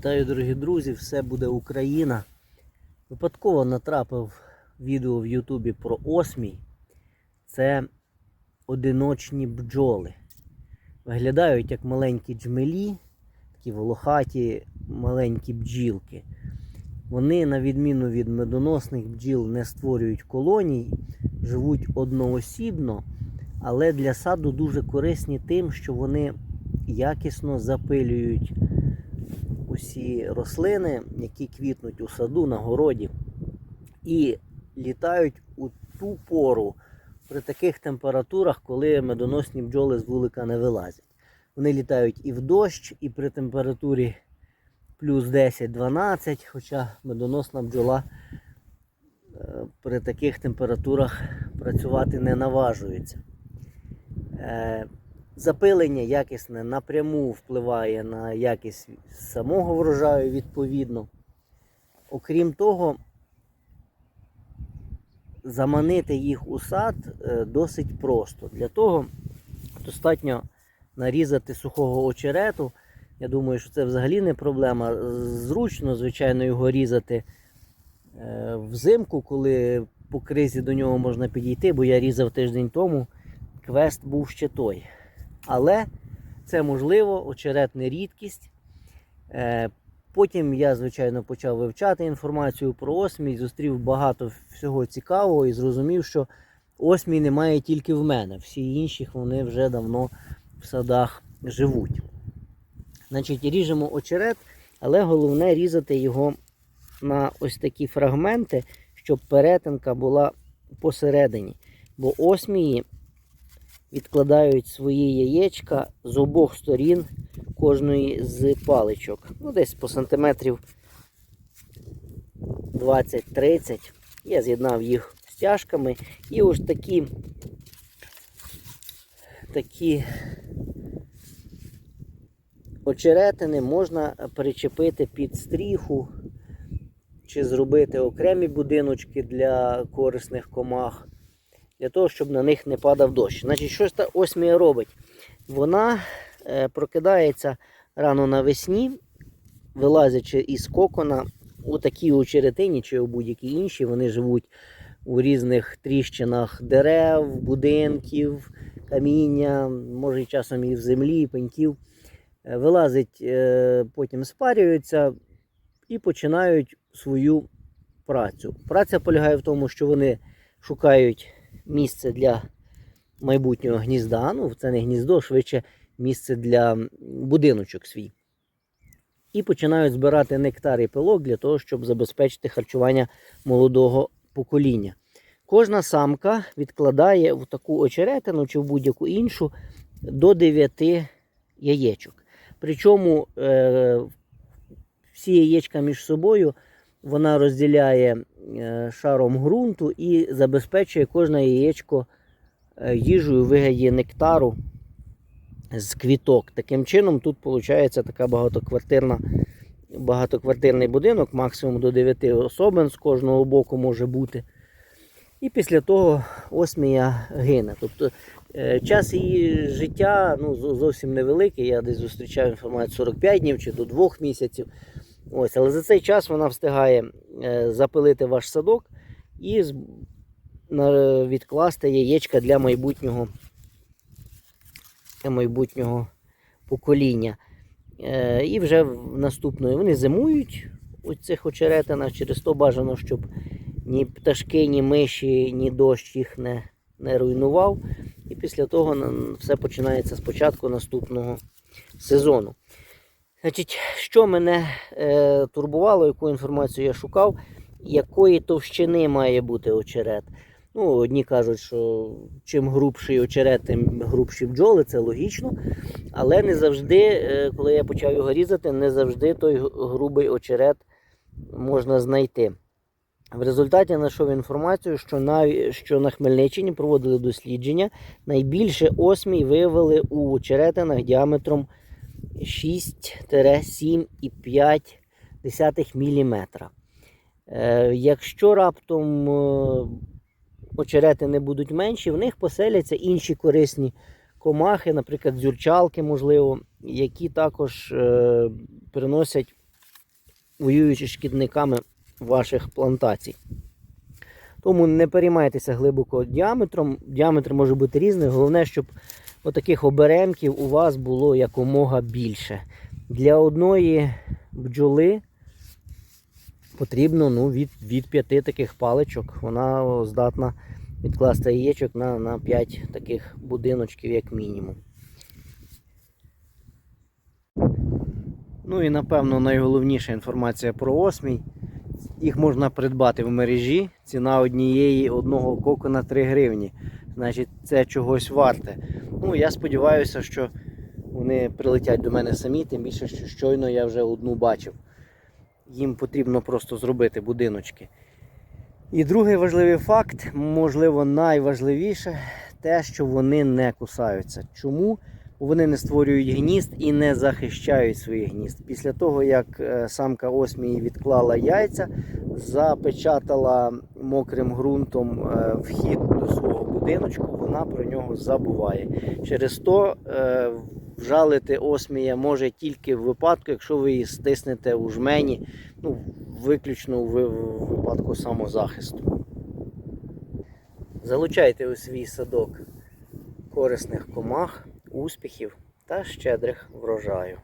Вітаю, дорогі друзі! Все буде Україна. Випадково натрапив відео в Ютубі про осмій. Це одиночні бджоли. Виглядають як маленькі джмелі, такі волохаті маленькі бджілки. Вони, на відміну від медоносних бджіл, не створюють колоній, живуть одноосібно, але для саду дуже корисні тим, що вони якісно запилюють усі рослини, які квітнуть у саду на городі, і літають у ту пору при таких температурах, коли медоносні бджоли з вулика не вилазять. Вони літають і в дощ, і при температурі плюс 10-12, хоча медоносна бджола е, при таких температурах працювати не наважується. Запилення якісне напряму впливає на якість самого врожаю відповідно. Окрім того, заманити їх у сад е, досить просто. Для того достатньо нарізати сухого очерету. Я думаю, що це взагалі не проблема. Зручно, звичайно, його різати е, взимку, коли по кризі до нього можна підійти, бо я різав тиждень тому, квест був ще той. Але це можливо, очерет не рідкість. Е, Потім я, звичайно, почав вивчати інформацію про осмій, зустрів багато всього цікавого і зрозумів, що осмій немає тільки в мене. Всі інші вони вже давно в садах живуть. Значить, ріжемо очерет, але головне різати його на ось такі фрагменти, щоб перетинка була посередині. Бо осмії відкладають свої яєчка з обох сторін кожної з паличок. Ну, десь по сантиметрів 20-30. Я з'єднав їх стяжками. І ось такі такі очеретини можна причепити під стріху, чи зробити окремі будиночки для корисних комах для того, щоб на них не падав дощ. Значить, щось та осмія робить. Вона е, прокидається рано навесні, вилазячи із кокона у такій очеретині чи у будь-якій іншій, вони живуть у різних тріщинах дерев, будинків, каміння, може часом і в землі, і пеньків. Е, Вилазить, е, потім спарюються і починають свою працю. Праця полягає в тому, що вони шукають місце для майбутнього гнізда. Ну, це не гніздо, швидше місце для будиночок свій. І починають збирати нектар і пилок для того, щоб забезпечити харчування молодого покоління. Кожна самка відкладає в таку очеретину чи в будь-яку іншу до 9 яєчок. Причому е, всі яєчка між собою вона розділяє е, шаром ґрунту і забезпечує кожне яєчко е, їжею у вигляді нектару з квіток. Таким чином, тут виходить така багатоквартирна, багатоквартирний будинок, максимум до 9 особин з кожного боку може бути. І після того осмія гине. Тобто е, час її життя ну, зовсім невеликий. Я десь зустрічав інформацію 45 днів чи до 2 місяців. Ось, але за цей час вона встигає е, запилити ваш садок і відкласти яєчка для майбутнього, для майбутнього покоління. Е, І вже наступної вони зимують у цих очеретинах, через то бажано, щоб ні пташки, ні миші, ні дощ їх не, не руйнував. І після того все починається спочатку наступного сезону. Значить, що мене е, турбувало, яку інформацію я шукав, якої товщини має бути очерет. Ну, одні кажуть, що чим грубший очерет, тим грубші бджоли, це логічно. Але не завжди, е, коли я почав його різати, не завжди той грубий очерет можна знайти. В результаті знайшов інформацію, що на, що на Хмельниччині проводили дослідження. Найбільше осмій виявили у очеретинах діаметром 6-7,5 мм. Е, якщо раптом е, очерети не будуть менші, в них поселяться інші корисні комахи, наприклад, дзюрчалки, можливо, які також е, приносять воюючи шкідниками ваших плантацій. Тому не переймайтеся глибоко діаметром. Діаметр може бути різний. Головне, щоб отаких оберемків у вас було якомога більше. Для одної бджоли потрібно ну, від, від п'яти таких паличок. Вона здатна відкласти яєчок на, на 5 таких будиночків, як мінімум. Ну і напевно найголовніша інформація про осмій. Їх можна придбати в мережі. Ціна однієї одного кокона 3 гривні. Значить, це чогось варте. Ну, я сподіваюся, що вони прилетять до мене самі, тим більше, що щойно я вже одну бачив. Їм потрібно просто зробити будиночки. І другий важливий факт, можливо, найважливіше, те, що вони не кусаються. Чому? Вони не створюють гнізд і не захищають своїх гнізд. Після того, як е, самка осмії відклала яйця, запечатала мокрим ґрунтом е, вхід до свого будиночку, вона про нього забуває. Через то е, вжалити осмія може тільки в випадку, якщо ви її стиснете у жмені, ну, виключно в випадку самозахисту. Залучайте у свій садок корисних комах, успіхів та щедрих врожаю.